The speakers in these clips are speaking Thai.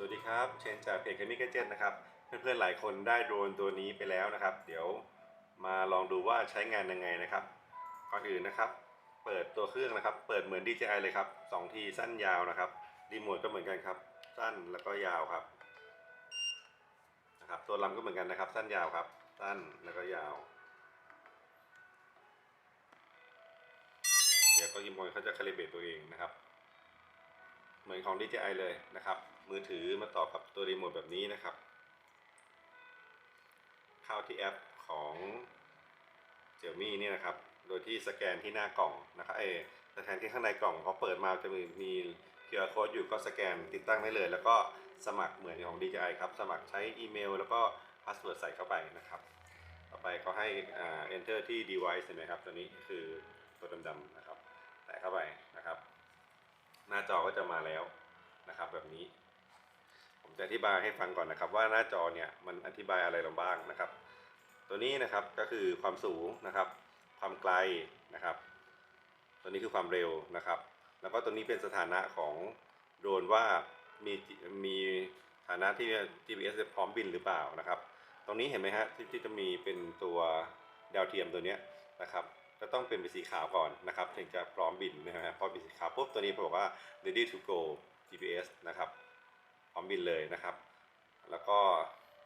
สวัสดีครับ เชนจากเพจเคมิกเจนนะครับ เพื่อนๆหลายคนได้โดรนตัวนี้ไปแล้วนะครับ เดี๋ยวมาลองดูว่าใช้งานยังไงนะครับ ก่อนอื่นนะครับ เปิดตัวเครื่องนะครับ เปิดเหมือน DJI เลยครับสองทีสั้นยาวนะครับรีโมทก็เหมือนกันครับ สั้นแล้วก็ยาวครับนะครับ ตัวลำก็เหมือนกันนะครับ สั้นยาวครับ สั้นแล้วก็ยาว เดี๋ยวก็ยิมอยเขาจะคาลิเบตตัวเองนะครับ เหมือนของ DJI เลยนะครับ มือถือมาต่อกับตัวรีโมทแบบนี้นะครับ เข้าที่แอปของเจียวมี่นี่นะครับ โดยที่สแกนที่หน้ากล่องนะครับเอสแกนที่ข้างในกล่องพอเปิดมาจะมีมี QR code อยู่ก็สแกนติดตั้งได้เลย แล้วก็สมัครเหมือนของ DJI ครับ สมัครใช้อีเมล แล้วก็พาสเวิร์ดใส่เข้าไปนะครับ ต่อไปเขาให้อ่า enter ที่ device เห็นไหมครับ ตัวนี้คือตัวดำๆนะครับ แตะเข้าไป หน้าจอก็จะมาแล้วนะครับแบบนี้ ผมจะอธิบายให้ฟังก่อนนะครับ ว่าหน้าจอเนี่ยมันอธิบายอะไรเราบ้างนะครับ ตัวนี้นะครับก็คือความสูงนะครับ ความไกลนะครับ ตัวนี้คือความเร็วนะครับ แล้วก็ตัวนี้เป็นสถานะของโดรนว่ามีมีฐานะที่ GPS พร้อมบินหรือเปล่านะครับ ตรงนี้เห็นไหมฮะที่ที่จะมีเป็นตัวดาวเทียมตัวนี้นะครับ ก็ต้องเป็นเป็นสีขาวก่อนนะครับถึงจะพร้อมบินนะฮะพอเป็นสีขาวปุ๊บตัวนี้บอกว่า ready to go GPS นะครับพร้อมบินเลยนะครับ แล้วก็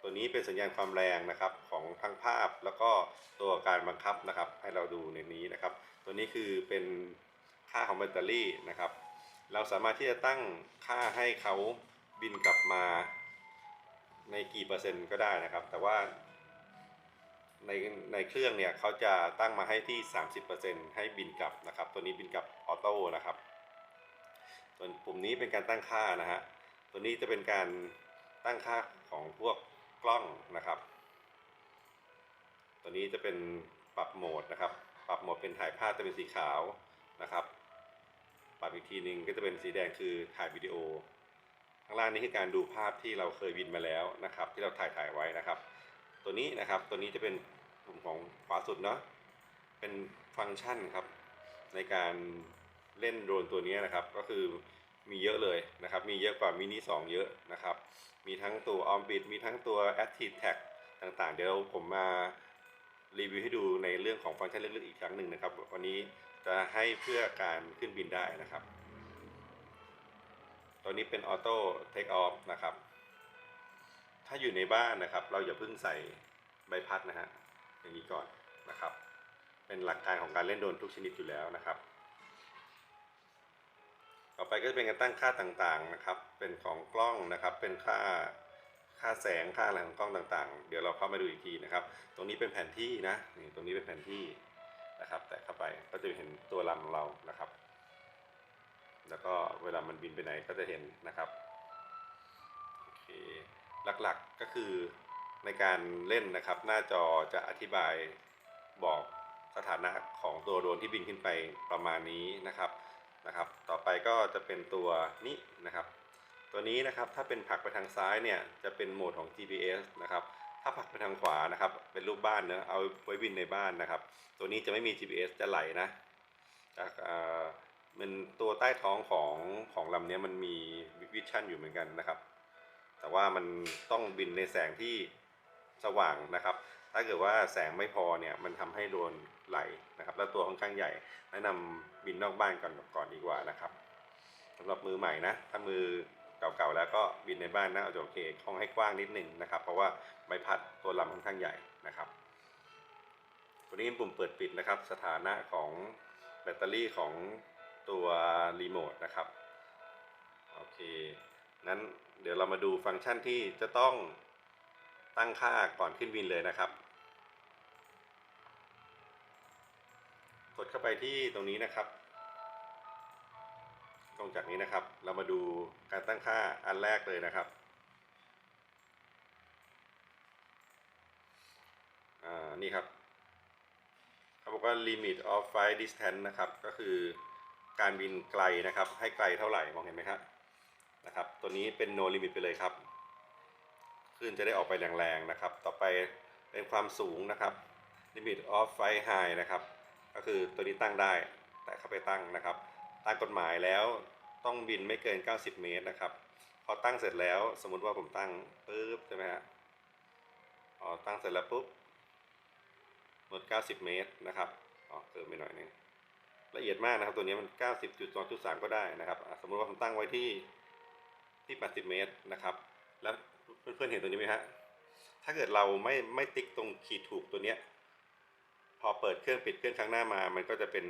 ตัวนี้เป็นสัญญาณความแรงนะครับของทั้งภาพแล้วก็ตัวการบังคับนะครับ ให้เราดูในนี้นะครับ ตัวนี้คือเป็นค่าของแบตเตอรี่นะครับ เราสามารถที่จะตั้งค่าให้เขาบินกลับมาในกี่เปอร์เซ็นต์ก็ได้นะครับ แต่ว่า ในในเครื่องเนี่ยเขาจะตั้งมาให้ที่ 30%ให้บินกลับนะครับ ตัวนี้บินกลับออโต้นะครับ ส่วนปุ่มนี้เป็นการตั้งค่านะฮะ ตัวนี้จะเป็นการตั้งค่าของพวกกล้องนะครับ ตัวนี้จะเป็นปรับโหมดนะครับ ปรับโหมดเป็นถ่ายภาพจะเป็นสีขาวนะครับ ปรับอีกทีหนึ่งก็จะเป็นสีแดงคือถ่ายวิดีโอ ข้างล่างนี้คือการดูภาพที่เราเคยบินมาแล้วนะครับ ที่เราถ่ายถ่ายไว้นะครับ ตัวนี้นะครับ ตัวนี้จะเป็นปุ่มของขวาสุดเนาะเป็นฟังก์ชันครับ ในการเล่นโดรนตัวนี้นะครับ ก็คือมีเยอะเลยนะครับ มีเยอะกว่ามินิ2 เยอะนะครับ มีทั้งตัวออมบิดมีทั้งตัว Active Tag ต่างๆ เดี๋ยวผมมารีวิวให้ดูในเรื่องของฟังก์ชันลึกๆอีกครั้งหนึ่งนะครับ วันนี้จะให้เพื่อการขึ้นบินได้นะครับ ตัวนี้เป็นออโต้เทคออฟนะครับ ถ้าอยู่ในบ้านนะครับ เราอย่าเพิ่งใส่ใบพัดนะฮะอย่างนี้ก่อนนะครับ เป็นหลักการของการเล่นโดรนทุกชนิดอยู่แล้วนะครับ ต่อไปก็จะเป็นการตั้งค่าต่างๆนะครับ เป็นของกล้องนะครับ เป็นค่าค่าแสงค่าอะไรของกล้องต่างๆ เดี๋ยวเราเข้ามาดูอีกทีนะครับ ตรงนี้เป็นแผนที่นะนี่ตรงนี้เป็นแผนที่นะครับ แตะเข้าไปก็จะเห็นตัวลำของเรานะครับ แล้วก็เวลามันบินไปไหนก็จะเห็นนะครับโอเค หลักๆก็คือในการเล่นนะครับ หน้าจอจะอธิบายบอกสถานะของตัวโดรนที่บินขึ้นไปประมาณนี้นะครับนะครับ ต่อไปก็จะเป็นตัวนี้นะครับ ตัวนี้นะครับถ้าเป็นผักไปทางซ้ายเนี่ยจะเป็นโหมดของ GPS นะครับถ้าผักไปทางขวานะครับ เป็นรูปบ้านเนอะเอาไว้บินในบ้านนะครับ ตัวนี้จะไม่มี GPS จะไหลนะจากอ่ามันตัวใต้ท้องของของลำเนี้ยมันมีวิชั่นอยู่เหมือนกันนะครับ แต่ว่ามันต้องบินในแสงที่สว่างนะครับ ถ้าเกิดว่าแสงไม่พอเนี่ยมันทำให้โดนไหลนะครับ แล้วตัวค่อนข้างใหญ่แนะนำบินนอกบ้านก่อนก่อนดีกว่านะครับสำหรับมือใหม่นะ ถ้ามือเก่าๆแล้วก็บินในบ้านนะเอาจะโอเคห้องให้กว้างนิดหนึ่งนะครับ เพราะว่าใบพัดตัวลำค่อนข้างใหญ่นะครับตัวนี้ปุ่มเปิดปิดนะครับ สถานะของแบตเตอรี่ของตัวรีโมทนะครับ โอเค งั้นเดี๋ยวเรามาดูฟังก์ชันที่จะต้องตั้งค่าก่อนขึ้นบินเลยนะครับ กดเข้าไปที่ตรงนี้นะครับตรงจากนี้นะครับ เรามาดูการตั้งค่าอันแรกเลยนะครับอ่านี่ครับเขาบอกว่า limit of flight distance นะครับ ก็คือการบินไกลนะครับ ให้ไกลเท่าไหร่ มองเห็นไหมครับ นะครับ ตัวนี้เป็น no limit ไปเลยครับคลื่นจะได้ออกไปแรงๆนะครับ ต่อไปเป็นความสูงนะครับ limit of flight high นะครับ ก็คือตัวนี้ตั้งได้ แต่เข้าไปตั้งนะครับตามกฎหมายแล้วต้องบินไม่เกิน 90 เมตรนะครับ พอตั้งเสร็จแล้วสมมุติว่าผมตั้งปุ๊บใช่ไหมฮะอ๋อตั้งเสร็จแล้วปุ๊บหมด 90 เมตรนะครับอ๋อเติมไปหน่อยนึงละเอียดมากนะครับ ตัวนี้มัน 90.2.3 ก็ได้นะครับ สมมุติว่าผมตั้งไว้ที่ ที่ 80 เมตรนะครับ แล้วเพื่อนๆเห็นตัวนี้ไหมฮะถ้าเกิดเราไม่ไม่ติ๊กตรงขีดถูกตัวเนี้ยพอเปิดเครื่องปิดเครื่องครั้งหน้ามา มันก็จะเป็น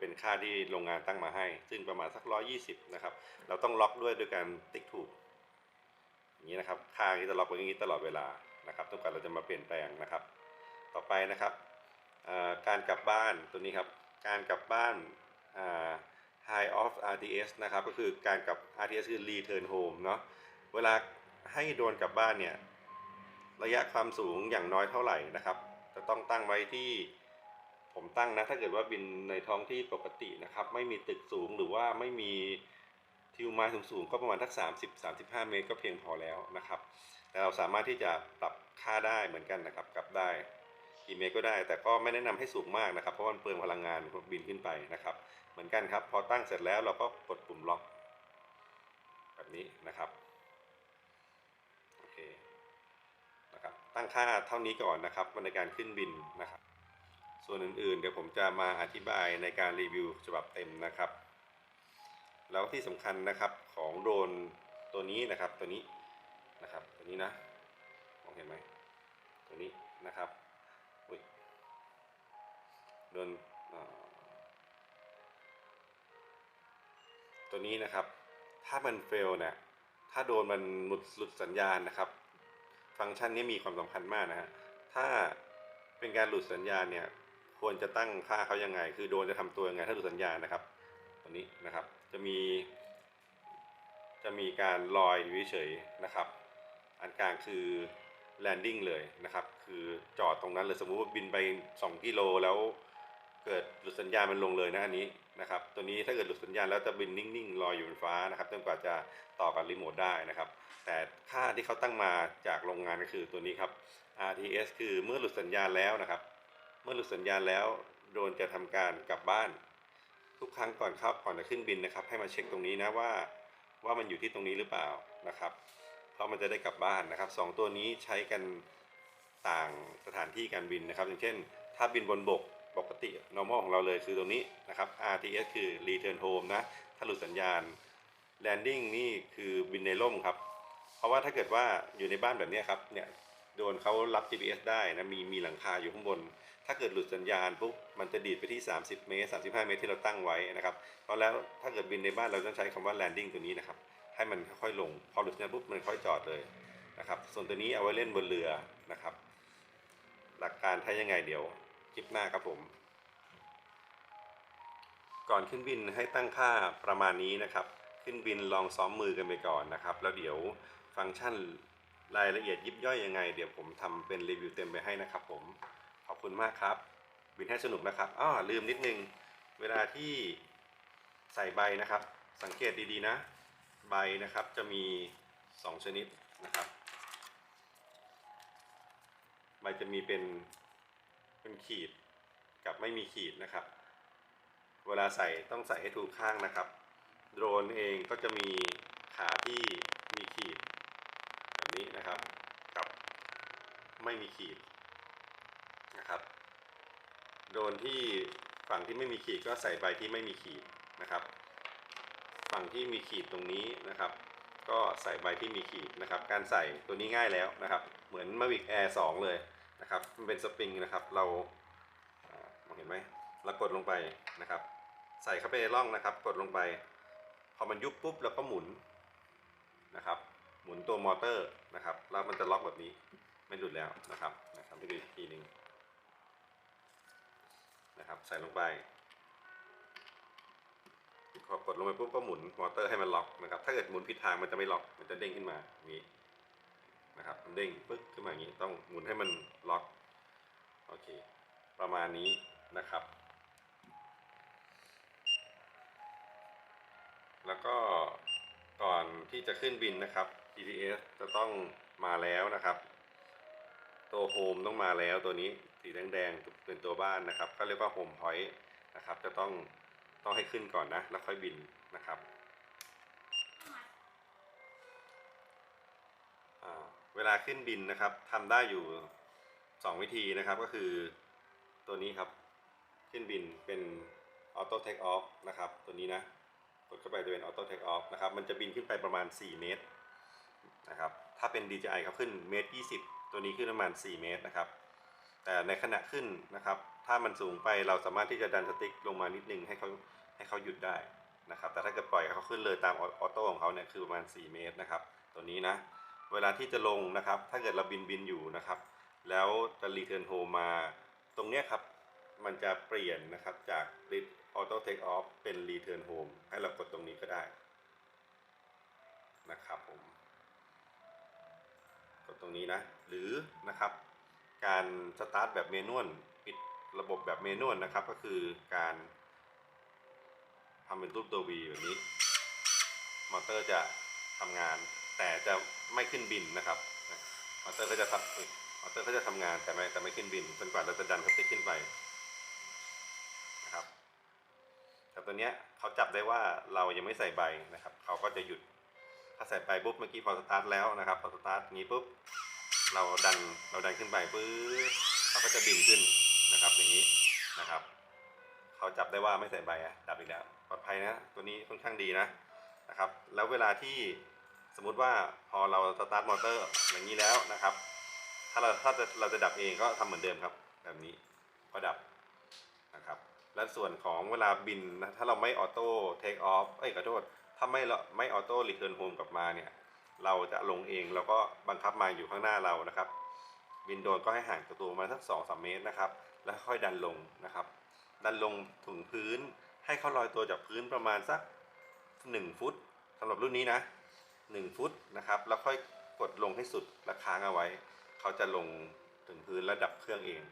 เป็นค่าที่โรงงานตั้งมาให้ ซึ่งประมาณสักร้อยี่สิบนะครับ เราต้องล็อกด้วยด้วยการติ๊กถูก อย่างนี้นะครับค่าที่จะล็อกไว้อย่างนี้ตลอดเวลานะครับจนกว่ารเราจะมาเปลี่ยนแปลงนะครับ ต่อไปนะครับการกลับบ้านตัวนี้ครับ การกลับบ้านอ่า high of RTS นะครับก็คือการกลับ RTS คือ return home เนาะเวลาให้โดรนกลับบ้านเนี่ยระยะความสูงอย่างน้อยเท่าไหร่นะครับจะต้องตั้งไว้ที่ผมตั้งนะถ้าเกิดว่าบินในท้องที่ปกตินะครับไม่มีตึกสูงหรือว่าไม่มีทิวไม้สูงๆก็ประมาณทัก 30 35 เมตรก็เพียงพอแล้วนะครับ แต่เราสามารถที่จะปรับค่าได้เหมือนกันนะครับกลับได้กี่เมตรก็ได้ แต่ก็ไม่แนะนำให้สูงมากนะครับ เพราะมันเปลืองพลังงานบินขึ้นไปนะครับ เหมือนกันครับ พอตั้งเสร็จแล้วเราก็กดปุ่มล็อก แบบนี้นะครับโอเคนะครับตั้งค่าเท่านี้ก่อนนะครับในการขึ้นบินนะครับ ส่วนอื่นๆ เดี๋ยวผมจะมาอธิบายในการรีวิวฉบับเต็มนะครับ แล้วที่สำคัญนะครับของโดรนตัวนี้นะครับตัวนี้นะครับตัวนี้นะมองเห็นไหมตัวนี้นะครับอุ้ยโดนอ่อ ตัวนี้นะครับ ถ้ามันเฟลเนี่ยถ้าโดนมันหลุดหลุดสัญญาณนะครับ ฟังก์ชันนี้มีความสำคัญมากนะฮะถ้าเป็นการหลุดสัญญาณเนี่ยควรจะตั้งค่าเขายังไง คือโดนจะทำตัวยังไงถ้าหลุดสัญญาณนะครับ ตัวนี้นะครับจะมี จะมีการลอยอยู่เฉยๆนะครับ อันกลางคือ landing เลยนะครับ คือจอดตรงนั้นเลยสมมุติว่าบินไป 2 กิโลแล้วเกิดหลุดสัญญาณมันลงเลยนะอันนี้ นะครับ ตัวนี้ถ้าเกิดหลุดสัญญาณแล้วจะบินนิ่งๆลอยอยู่บนฟ้านะครับจนกว่าจะต่อกับรีโมทได้นะครับ แต่ค่าที่เขาตั้งมาจากโรงงานก็คือตัวนี้ครับ RTS คือเมื่อหลุดสัญญาณแล้วนะครับ เมื่อหลุดสัญญาณแล้วโดนจะทำการกลับบ้าน ทุกครั้งก่อนเข้าก่อนจะขึ้นบินนะครับ ให้มาเช็คตรงนี้นะว่าว่ามันอยู่ที่ตรงนี้หรือเปล่านะครับเพราะมันจะได้กลับบ้านนะครับสองตัวนี้ใช้กันต่างสถานที่การบินนะครับ อย่างเช่น ถ้าบินบนบก ปกติ normal ของเราเลยคือตรงนี้นะครับ RTS คือ return home นะ ถ้าหลุดสัญญาณ landing นี่คือบินในร่มครับ เพราะว่าถ้าเกิดว่าอยู่ในบ้านแบบนี้ครับ เนี่ย โดนเขารับ GPS ได้นะ มีมีหลังคาอยู่ข้างบน ถ้าเกิดหลุดสัญญาณปุ๊บ มันจะดีดไปที่ 30 เมตร 35 เมตรที่เราตั้งไว้นะครับ เพราะแล้วถ้าเกิดบินในบ้านเราต้องใช้คำว่า landing ตัวนี้นะครับ ให้มันค่อยๆลง พอหลุดสัญญาณปุ๊บมันค่อยจอดเลยนะครับ ส่วนตัวนี้เอาไว้เล่นบนเรือนะครับ หลักการใช้ยังไงเดี๋ยว คลิปหน้าครับผม ก่อนขึ้นบินให้ตั้งค่าประมาณนี้นะครับ ขึ้นบินลองซ้อมมือกันไปก่อนนะครับ แล้วเดี๋ยวฟังก์ชันรายละเอียดยิบย่อยยังไง เดี๋ยวผมทำเป็นรีวิวเต็มไปให้นะครับผม ขอบคุณมากครับ บินให้สนุกนะครับอ้อลืมนิดนึง เวลาที่ใส่ใบนะครับ สังเกตดีๆนะ ใบนะครับจะมี 2 ชนิดนะครับ ใบจะมีเป็น เป็นขีดกับไม่มีขีดนะครับ เวลาใส่ต้องใส่ให้ถูกข้างนะครับ โดรนเองก็จะมีขาที่มีขีดแบบนี้นะครับ กับไม่มีขีดนะครับ โดรนที่ฝั่งที่ไม่มีขีดก็ใส่ใบที่ไม่มีขีดนะครับ ฝั่งที่มีขีดตรงนี้นะครับ ก็ใส่ใบที่มีขีดนะครับ การใส่ตัวนี้ง่ายแล้วนะครับ เหมือน Mavic Air 2เลย นะครับ มันเป็นสปริงนะครับ เรามองเห็นไหมเรากดลงไปนะครับ ใส่เข้าไปในร่องนะครับ กดลงไป พอมันยุบปุ๊บเราก็หมุนนะครับ หมุนตัวมอเตอร์นะครับ แล้วมันจะล็อกแบบนี้ ไม่หลุดแล้วนะครับนะครับไปดูอีกทีหนึ่งนะครับ ใส่ลงไปพอกดลงไปปุ๊บก็หมุนมอเตอร์ให้มันล็อกนะครับ ถ้าเกิดหมุนผิดทางมันจะไม่ล็อก มันจะเด้งขึ้นมาอย่างนี้ นะครับมันเด้งปึ๊กขึ้นมาอย่างนี้ต้องหมุนให้มันล็อกโอเคประมาณนี้นะครับ แล้วก็ก่อนที่จะขึ้นบินนะครับ GPS จะต้องมาแล้วนะครับ ตัวโฮมต้องมาแล้วตัวนี้สีแดงๆเป็นตัวบ้านนะครับ ก็เรียกว่าโฮมพอยต์นะครับ จะต้องต้องให้ขึ้นก่อนนะ แล้วค่อยบินนะครับ ลาขึ้นบินนะครับทำได้อยู่ 2 วิธีนะครับก็คือตัวนี้ครับ ขึ้นบินเป็นออโต้เทคออฟนะครับ ตัวนี้นะกดเข้าไปจะเป็นออโต้เทคออฟนะครับ มันจะบินขึ้นไปประมาณ 4 เมตรนะครับ ถ้าเป็น DJI เขาขึ้นเมตร20 ตัวนี้ขึ้นประมาณ 4 เมตรนะครับ แต่ในขณะขึ้นนะครับ ถ้ามันสูงไปเราสามารถที่จะดันสติ๊กลงมานิดนึงให้เขาให้เขาหยุดได้นะครับ แต่ถ้าเกิดปล่อยเขาขึ้นเลยตามออโต้ของเขาเนี่ยคือประมาณ 4 เมตรนะครับ ตัวนี้นะ เวลาที่จะลงนะครับ ถ้าเกิดเราบินบินอยู่นะครับ แล้วจะรีเทิร์นโฮมาตรงเนี้ยครับ มันจะเปลี่ยนนะครับจาก Auto Take Off เป็น Return Home ให้เรากดตรงนี้ก็ได้นะครับผมกดตรงนี้นะ หรือนะครับ การสตาร์ทแบบเมนวลปิดระบบแบบเมนวลนะครับ ก็คือการทำเป็นรูปตัว V แบบนี้ มอเตอร์จะทำงาน แต่จะไม่ขึ้นบินนะครับมอเตอร์ก็จะทำเอ้ยมอเตอร์ก็จะทำงานแต่ไม่แต่ไม่ขึ้นบินจนกว่าเราจะดันสติ๊กขึ้นไปนะครับแต่ตัวเนี้ยเขาจับได้ว่าเรายังไม่ใส่ใบนะครับเขาก็จะหยุดถ้าใส่ไปปุ๊บเมื่อกี้พอสตาร์ทแล้วนะครับพอสตาร์ทนี้ปุ๊บเราดันเราดันขึ้นไปปุ๊บเขาก็จะบินขึ้นนะครับอย่างนี้นะครับเขาจับได้ว่าไม่ใส่ใบอะดับอีกแล้วปลอดภัยนะตัวนี้ค่อนข้างดีนะนะครับ แล้วเวลาที่ สมมุติว่าพอเราสตาร์ทมอเตอร์อย่างนี้แล้วนะครับ ถ้าเราถ้าจะเราจะดับเองก็ทำเหมือนเดิมครับ แบบนี้ก็ดับนะครับ และส่วนของเวลาบินนะถ้าเราไม่ออโต้เทคออฟเอ้ยขอโทษถ้าไม่ไม่ออโต้รีเทิร์นโฮมกลับมาเนี่ย เราจะลงเองแล้วก็บังคับมาอยู่ข้างหน้าเรานะครับ บินโดนก็ให้ห่างจากตัวมาสักสองสามเมตรนะครับ แล้วค่อยดันลงนะครับ ดันลงถึงพื้นให้เขาลอยตัวจากพื้นประมาณสักหนึ่งฟุตสำหรับรุ่นนี้นะ หนึ่งฟุตนะครับ แล้วค่อยกดลงให้สุดแล้วค้างเอาไว้ เขาจะลงถึงพื้นแล้วดับเครื่องเอง